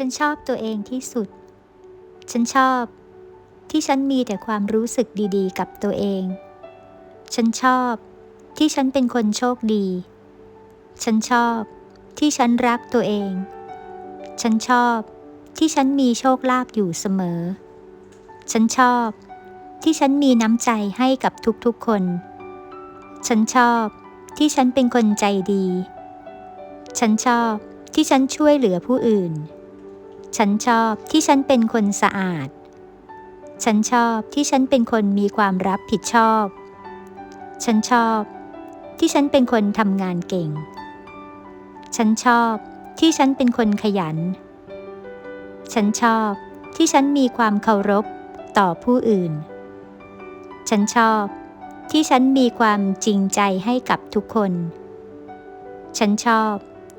ฉันชอบตัวเองที่สุด ฉันชอบ ที่ฉันมีแต่ความรู้สึกดีๆ กับตัวเอง ฉันชอบ ที่ฉันเป็นคนโชคดี ฉันชอบ ที่ฉันรักตัวเอง ฉันชอบ ที่ฉันมีโชคลาภอยู่เสมอ ฉันชอบ ที่ฉันมีน้ำใจให้กับทุกๆคน ฉันชอบ ที่ฉันเป็นคนใจดี ฉันชอบที่ฉันช่วยเหลือผู้อื่น ฉันชอบที่ฉันเป็นคนสะอาด ฉันชอบที่ฉันเป็นคนมีความรับผิดชอบ ฉันชอบ ที่ฉันเป็นคนทำงานเก่ง ฉันชอบที่ฉันเป็นคนขยัน ฉันชอบที่ฉันมีความเคารพต่อผู้อื่น ฉันชอบที่ฉันมีความจริงใจให้กับทุกคน ฉันชอบ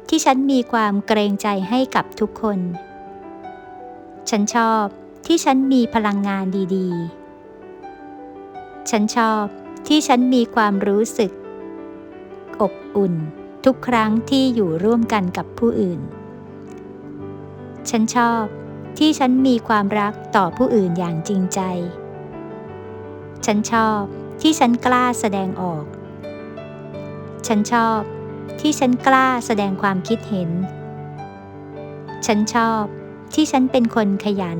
ที่ฉันมีความเกรงใจให้กับทุกคน ฉันชอบที่ฉันมีพลังงานดีๆ ฉันชอบที่ฉันมีความรู้สึก อบอุ่นทุกครั้งที่อยู่ร่วมกันกับผู้อื่น ฉันชอบที่ฉันมีความรักต่อผู้อื่นอย่างจริงใจ ฉันชอบที่ฉันกล้าแสดงออก ฉันชอบที่ฉันกล้าแสดงความคิดเห็น ฉันชอบ ที่ฉันเป็นคนขยัน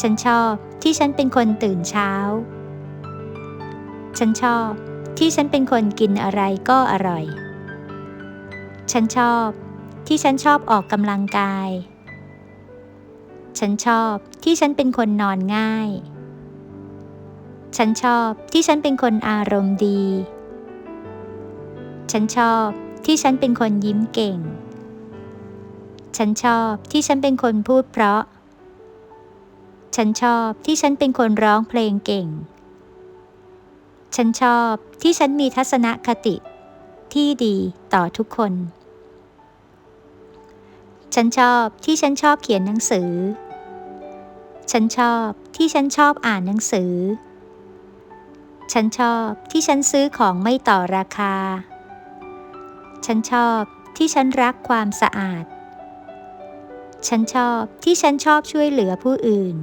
ฉันชอบที่ฉันเป็นคนตื่นเช้า ฉันชอบที่ฉันเป็นคนกินอะไรก็อร่อย ฉันชอบที่ฉันชอบออกกำลังกาย ฉันชอบที่ฉันเป็นคนนอนง่าย ฉันชอบที่ฉันเป็นคนอารมณ์ดี ฉันชอบที่ฉันเป็นคนยิ้มเก่ง ฉันชอบที่ฉันเป็นคนพูดเพราะ ฉันชอบที่ฉันเป็นคนร้องเพลงเก่ง ฉันชอบที่ฉันมีทัศนคติ ที่ดีต่อทุกคน ฉันชอบที่ฉันชอบเขียนหนังสือ ฉันชอบที่ฉันชอบอ่านหนังสือ ฉันชอบที่ฉันซื้อของไม่ต่อราคา ฉันชอบที่ฉันรักความสะอาด ฉันชอบที่ฉันชอบช่วยเหลือผู้อื่น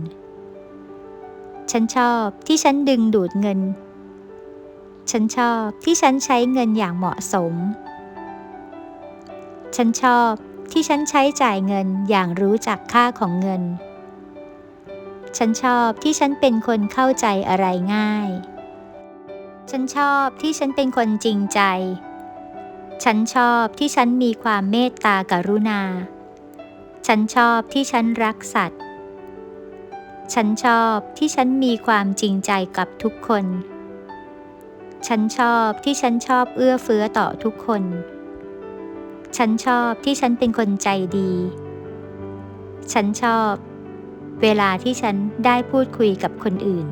ฉันชอบที่ฉันดึงดูดเงิน ฉันชอบที่ฉันใช้เงินอย่างเหมาะสม ฉันชอบที่ฉันใช้จ่ายเงินอย่างรู้จักค่าของเงิน ฉันชอบที่ฉันเป็นคนเข้าใจอะไรง่าย ฉันชอบที่ฉันเป็นคนจริงใจ ฉันชอบที่ฉันมีความเมตตากรุณา ฉันชอบที่ฉันรักสัตว์ ฉันชอบที่ฉันมีความจริงใจกับทุกคน ฉันชอบที่ฉันชอบเอื้อเฟื้อต่อทุกคน ฉันชอบที่ฉันเป็นคนใจดี ฉันชอบ เวลาที่ฉันได้พูดคุยกับคนอื่น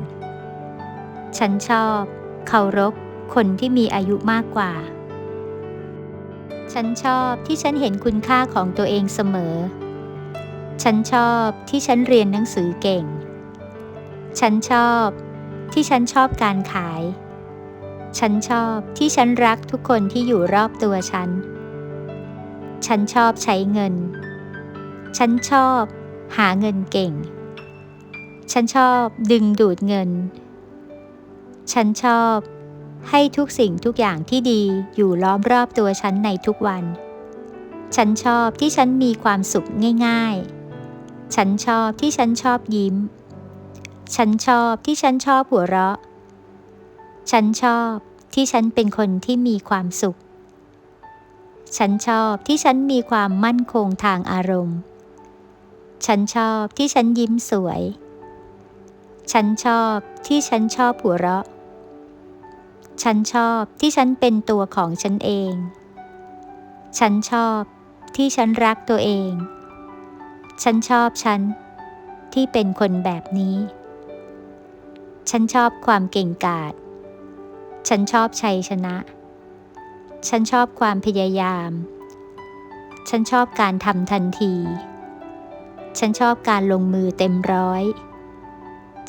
ฉันชอบเคารพคนที่มีอายุมากกว่า ฉันชอบที่ฉันเห็นคุณค่าของตัวเองเสมอ ฉันชอบที่ฉันเรียนหนังสือเก่ง ฉันชอบที่ฉันชอบการขาย ฉันชอบที่ฉันรักทุกคนที่อยู่รอบตัวฉัน ฉันชอบใช้เงิน ฉันชอบหาเงินเก่ง ฉันชอบดึงดูดเงิน ฉันชอบให้ทุกสิ่งทุกอย่างที่ดีอยู่ล้อมรอบตัวฉันในทุกวัน ฉันชอบที่ฉันมีความสุขง่าย ๆ ฉันชอบที่ฉันชอบยิ้ม ฉันชอบที่ฉันชอบหัวเราะ ฉันชอบที่ฉันเป็นคนที่มีความสุข ฉันชอบที่ฉันมีความมั่นคงทางอารมณ์ ฉันชอบที่ฉันยิ้มสวย ฉันชอบที่ฉันชอบหัวเราะ ฉันชอบที่ฉันเป็นตัวของฉันเอง ฉันชอบที่ฉันรักตัวเอง ฉันชอบฉัน ที่เป็นคนแบบนี้ ฉันชอบความเก่งกาจ ฉันชอบชัยชนะ ฉันชอบความพยายาม ฉันชอบการทำทันที ฉันชอบการลงมือเต็มร้อย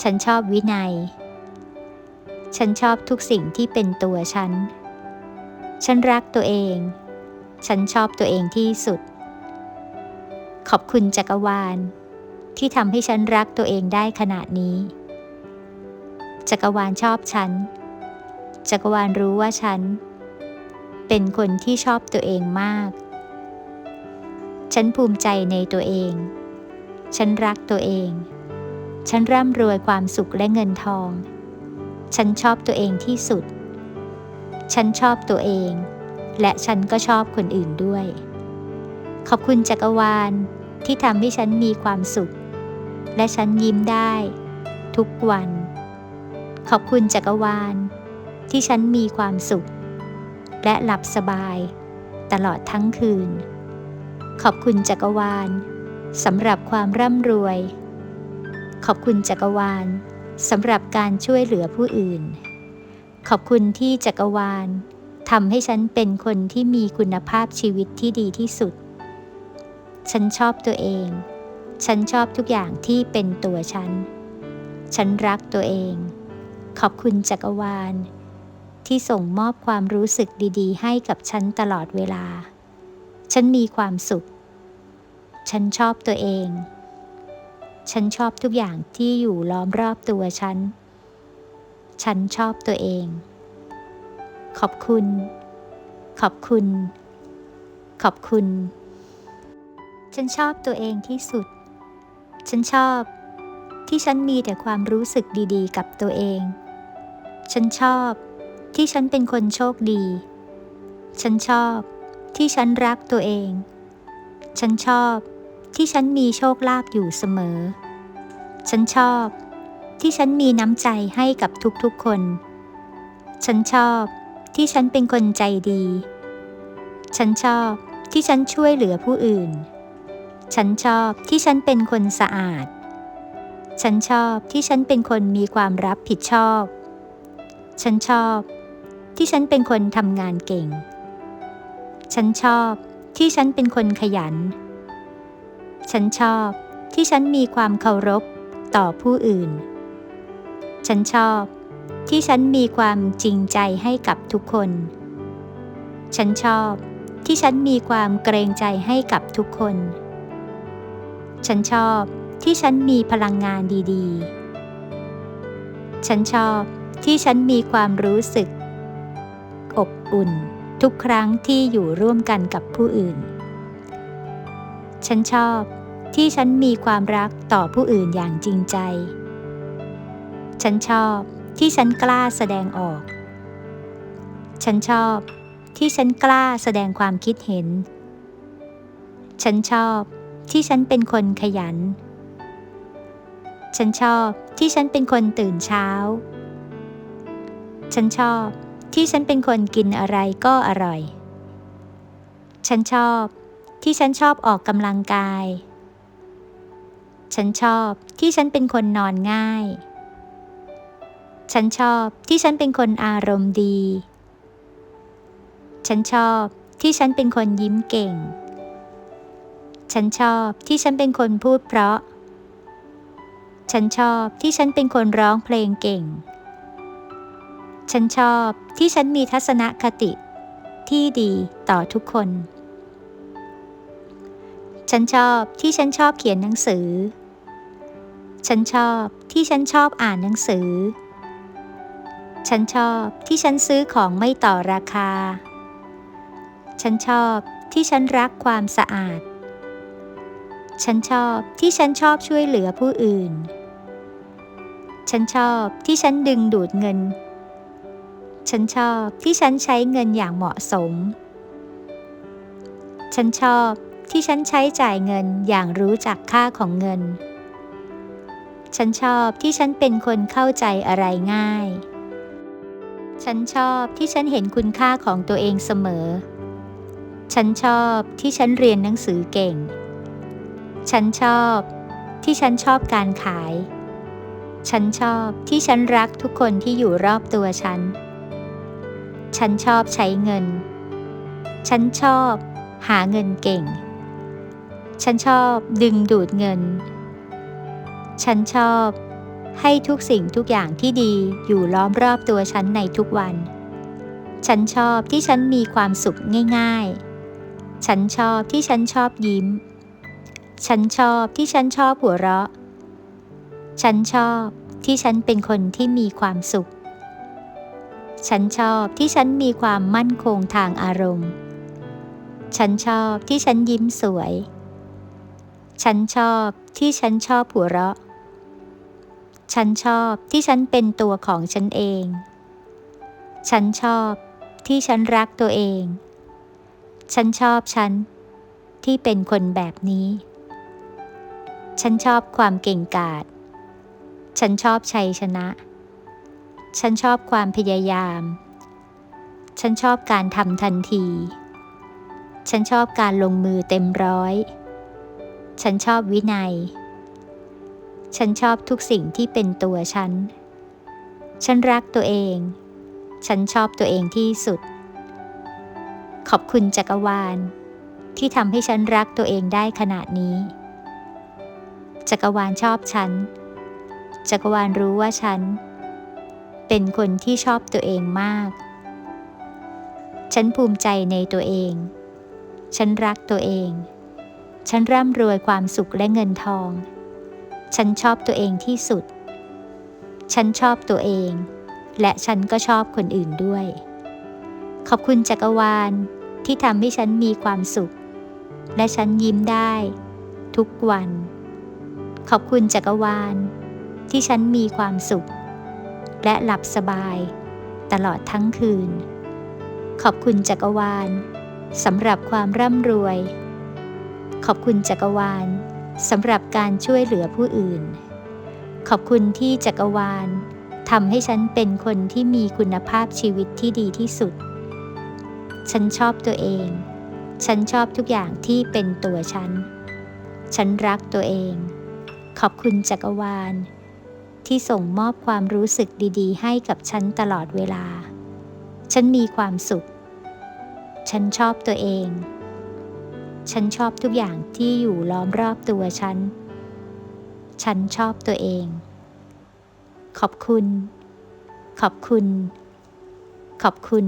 ฉันชอบวินัย ฉันชอบทุกสิ่งที่เป็นตัวฉัน ฉันรักตัวเอง ฉันชอบตัวเองที่สุด ขอบคุณจักรวาล ที่ทำให้ฉันรักตัวเองได้ขนาดนี้ จักรวาลชอบฉัน จักรวาลรู้ว่าฉัน เป็นคนที่ชอบตัวเองมาก ฉันภูมิใจในตัวเอง ฉันรักตัวเอง ฉันร่ำรวยความสุขและเงินทอง ฉันชอบตัวเองที่สุด ฉันชอบตัวเอง และฉันก็ชอบคนอื่นด้วย ขอบคุณจักรวาลที่ทำให้ฉันมีความสุข และฉันยิ้มได้ ทุกวัน ขอบคุณจักรวาล ที่ฉันมีความสุข และหลับสบาย ตลอดทั้งคืน ขอบคุณจักรวาลสำหรับความร่ำรวย ขอบคุณจักรวาลสำหรับการช่วยเหลือผู้อื่น ขอบคุณที่จักรวาลทำให้ฉันเป็นคนที่มีคุณภาพชีวิตที่ดีที่สุด ฉันชอบตัวเอง ฉันชอบทุกอย่างที่เป็นตัวฉัน ฉันรักตัวเอง ขอบคุณจักรวาล ที่ส่งมอบความรู้สึกดีๆ ให้กับฉันตลอดเวลา ฉันมีความสุข ฉันชอบตัวเอง ฉันชอบทุกอย่างที่อยู่ล้อมรอบตัวฉัน ฉันชอบตัวเอง ขอบคุณ ขอบคุณ ขอบคุณ ฉันชอบตัวเองที่สุด ฉันชอบ ที่ฉันมีแต่ความรู้สึกดีๆ กับตัวเอง ฉันชอบ ที่ฉันเป็นคนโชคดี ฉันชอบ ที่ฉันรักตัวเอง ฉันชอบ ที่ฉันมีโชคลาภอยู่เสมอ ฉันชอบ ที่ฉันมีน้ำใจให้กับทุกๆคน ฉันชอบ ที่ฉันเป็นคนใจดี ฉันชอบที่ฉันช่วยเหลือผู้อื่น ฉันชอบที่ฉันเป็นคนสะอาด ฉันชอบที่ฉันเป็นคนมีความรับผิดชอบ ฉันชอบ ที่ฉันเป็นคนทำงานเก่ง ฉันชอบที่ฉันเป็นคนขยัน ฉันชอบที่ฉันมีความเคารพต่อผู้อื่น ฉันชอบที่ฉันมีความจริงใจให้กับทุกคน ฉันชอบที่ฉันมีความเกรงใจให้กับทุกคน ฉันชอบที่ฉันมีพลังงานดีๆ ฉันชอบที่ฉันมีความรู้สึก อบอุ่นทุกครั้งที่อยู่ร่วมกันกับผู้อื่น ฉันชอบที่ฉันมีความรักต่อผู้อื่นอย่างจริงใจ ฉันชอบที่ฉันกล้าแสดงออก ฉันชอบที่ฉันกล้าแสดงความคิดเห็น ฉันชอบ ที่ฉันเป็นคนขยัน ฉันชอบที่ฉันเป็นคนตื่นเช้า ฉันชอบที่ฉันเป็นคนกินอะไรก็อร่อย ฉันชอบที่ฉันชอบออกกำลังกาย ฉันชอบที่ฉันเป็นคนนอนง่าย ฉันชอบที่ฉันเป็นคนอารมณ์ดี ฉันชอบที่ฉันเป็นคนยิ้มเก่ง ฉันชอบที่ฉันเป็นคนพูดเพราะ ฉันชอบที่ฉันเป็นคนร้องเพลงเก่ง ฉันชอบที่ฉันมีทัศนคติ ที่ดีต่อทุกคน ฉันชอบที่ฉันชอบเขียนหนังสือ ฉันชอบที่ฉันชอบอ่านหนังสือ ฉันชอบที่ฉันซื้อของไม่ต่อราคา ฉันชอบที่ฉันรักความสะอาด ฉันชอบที่ฉันชอบช่วยเหลือผู้อื่น ฉันชอบที่ฉันดึงดูดเงิน ฉันชอบที่ฉันใช้เงินอย่างเหมาะสม ฉันชอบที่ฉันใช้จ่ายเงินอย่างรู้จักค่าของเงิน ฉันชอบที่ฉันเป็นคนเข้าใจอะไรง่าย ฉันชอบที่ฉันเห็นคุณค่าของตัวเองเสมอ ฉันชอบที่ฉันเรียนหนังสือเก่ง ฉันชอบ ที่ฉันชอบการขาย ฉันชอบที่ฉันรักทุกคนที่อยู่รอบตัวฉัน ฉันชอบใช้เงิน ฉันชอบ หาเงินเก่ง ฉันชอบดึงดูดเงิน ฉันชอบ ให้ทุกสิ่งทุกอย่างที่ดีอยู่ล้อมรอบตัวฉันในทุกวัน ฉันชอบที่ฉันมีความสุขง่าย ๆ ฉันชอบที่ฉันชอบยิ้ม ฉันชอบที่ฉันชอบหัวเราะ ฉันชอบที่ฉันเป็นคนที่มีความสุข ฉันชอบที่ฉันมีความมั่นคงทางอารมณ์ ฉันชอบที่ฉันยิ้มสวย ฉันชอบที่ฉันชอบหัวเราะ ฉันชอบที่ฉันเป็นตัวของฉันเอง ฉันชอบที่ฉันรักตัวเอง ฉันชอบฉันที่เป็นคนแบบนี้ ฉันชอบความเก่งกาจ ฉันชอบชัยชนะ ฉันชอบความพยายาม ฉันชอบการทำทันที ฉันชอบการลงมือเต็มร้อย ฉันชอบวินัย ฉันชอบทุกสิ่งที่เป็นตัวฉัน ฉันรักตัวเอง ฉันชอบตัวเองที่สุด ขอบคุณจักรวาลที่ทำให้ฉันรักตัวเองได้ขนาดนี้ จักรวาลชอบฉัน จักรวาลรู้ว่าฉัน เป็นคนที่ชอบตัวเองมาก ฉันภูมิใจในตัวเอง ฉันรักตัวเอง ฉันร่ำรวยความสุขและเงินทอง ฉันชอบตัวเองที่สุด ฉันชอบตัวเอง และฉันก็ชอบคนอื่นด้วย ขอบคุณจักรวาลที่ทำให้ฉันมีความสุข และฉันยิ้มได้ ทุกวัน ขอบคุณจักรวาล ที่ฉันมีความสุข และหลับสบาย ตลอดทั้งคืน ขอบคุณจักรวาลสำหรับความร่ำรวย ขอบคุณจักรวาลสำหรับการช่วยเหลือผู้อื่น ขอบคุณที่จักรวาลทำให้ฉันเป็นคนที่มีคุณภาพชีวิตที่ดีที่สุด ฉันชอบตัวเอง ฉันชอบทุกอย่างที่เป็นตัวฉัน ฉันรักตัวเอง ขอบคุณจักรวาล ที่ส่งมอบความรู้สึกดีๆ ให้กับฉันตลอดเวลา ฉันมีความสุข ฉันชอบตัวเอง ฉันชอบทุกอย่างที่อยู่ล้อมรอบตัวฉัน ฉันชอบตัวเอง ขอบคุณ ขอบคุณ ขอบคุณ